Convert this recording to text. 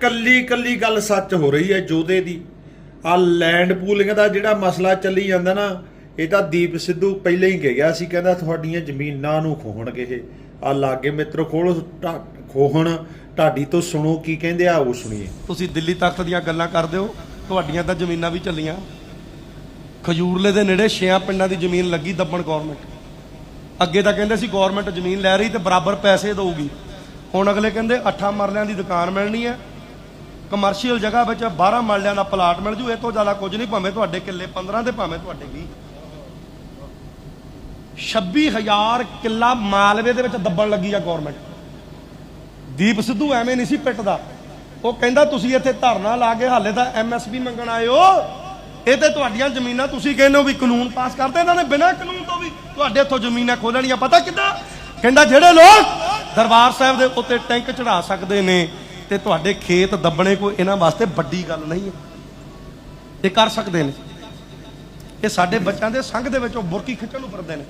ਕੱਲੀ ਕੱਲੀ ਗੱਲ ਸੱਚ ਹੋ ਰਹੀ ਹੈ ਜੋਦੇ ਦੀ। ਆ ਲੈਂਡ ਪੂਲਿੰਗ ਦਾ ਜਿਹੜਾ ਮਸਲਾ ਚੱਲੀ ਜਾਂਦਾ ਨਾ, ਇਹ ਤਾਂ ਦੀਪ ਸਿੱਧੂ ਪਹਿਲਾਂ ਹੀ ਕਹਿ ਗਿਆ ਸੀ, ਕਹਿੰਦਾ ਤੁਹਾਡੀਆਂ ਜ਼ਮੀਨਾਂ ਨੂੰ ਖੋਹਣਗੇ ਇਹ। ਆ ਲਾਗੇ ਮਿੱਤਰੋ ਖੋਲ ਖੋਹਣ, ਢਾਡੀ ਤੋਂ ਸੁਣੋ ਕੀ ਕਹਿੰਦੇ ਆ, ਉਹ ਸੁਣੀਏ। ਤੁਸੀਂ ਦਿੱਲੀ ਤਖਤ ਦੀਆਂ ਗੱਲਾਂ ਕਰਦੇ ਹੋ, ਤੁਹਾਡੀਆਂ ਤਾਂ ਜ਼ਮੀਨਾਂ ਵੀ ਚੱਲੀਆਂ। ਖਜੂਰਲੇ ਦੇ ਨੇੜੇ ਛਿਆਂ ਪਿੰਡਾਂ ਦੀ ਜ਼ਮੀਨ ਲੱਗੀ ਦੱਬਣ ਗਵਰਨਮੈਂਟ ਅੱਗੇ ਤਾਂ ਕਹਿੰਦੇ ਸੀ ਗਵਰਨਮੈਂਟ ਜ਼ਮੀਨ ਲੈ ਰਹੀ ਤੇ ਬਰਾਬਰ ਪੈਸੇ ਦੇਊਗੀ। ਹੁਣ ਅਗਲੇ ਕਹਿੰਦੇ ਅੱਠਾਂ ਮਰਲਿਆਂ ਦੀ ਦੁਕਾਨ ਮਿਲਣੀ ਹੈ ਕਮਰਸ਼ੀਅਲ ਜਗ੍ਹਾ ਵਿੱਚ 12 ਮਰਲਿਆਂ ਦਾ ਪਲਾਟ ਮਿਲ ਜੂ, ਇਹ ਤੋਂ ਜ਼ਿਆਦਾ ਕੁਝ ਨਹੀਂ, ਭਾਵੇਂ ਤੁਹਾਡੇ ਕਿੱਲੇ 15 ਤੇ, ਭਾਵੇਂ ਤੁਹਾਡੇ 20 26000 ਕਿੱਲਾ ਮਾਲਵੇ ਦੇ ਵਿੱਚ ਦੱਬਣ ਲੱਗੀ ਆ ਗਵਰਨਮੈਂਟ ਦੀਪ ਸਿੱਧੂ ਐਵੇਂ ਨਹੀਂ ਸੀ ਪਿੱਟਦਾ। ਉਹ ਕਹਿੰਦਾ, ਤੁਸੀਂ ਇੱਥੇ ਧਰਨਾ ਲਾ ਕੇ ਹਾਲੇ ਤਾਂ ਐਮਐਸਪੀ ਮੰਗਣ ਆਏ ਹੋ। ਇਹ ਤੇ ਤੁਹਾਡੀਆਂ ਜ਼ਮੀਨਾਂ ਤੁਸੀਂ ਕਹਿੰਦੇ ਹੋ ਵੀ ਕਾਨੂੰਨ ਪਾਸ ਕਰਦੇ, ਇਹਨਾਂ ਨੇ ਬਿਨਾਂ ਕਾਨੂੰਨ ਤੋਂ ਵੀ ਤੁਹਾਡੇ ਇੱਥੋਂ ਜ਼ਮੀਨਾਂ ਖੋਲਣੀਆਂ ਪਤਾ ਕਿੱਦਾਂ? ਕਹਿੰਦਾ, ਜਿਹੜੇ ਲੋਕ ਦਰਬਾਰ ਸਾਹਿਬ ਦੇ ਉੱਤੇ ਟੈਂਕ ਚੜਾ ਸਕਦੇ ਨੇ ਤੇ ਤੁਹਾਡੇ ਖੇਤ ਦੱਬਣੇ ਕੋਈ ਇਹਨਾਂ ਵਾਸਤੇ ਵੱਡੀ ਗੱਲ ਨਹੀਂ ਹੈ। ਇਹ ਕਰ ਸਕਦੇ ਨੇ। ਇਹ ਸਾਡੇ ਬੱਚਿਆਂ ਦੇ ਸੰਘ ਦੇ ਵਿੱਚ ਉਹ ਬੁਰਕੀ ਖਿੱਚਣ ਨੂੰ ਫਿਰਦੇ ਨੇ।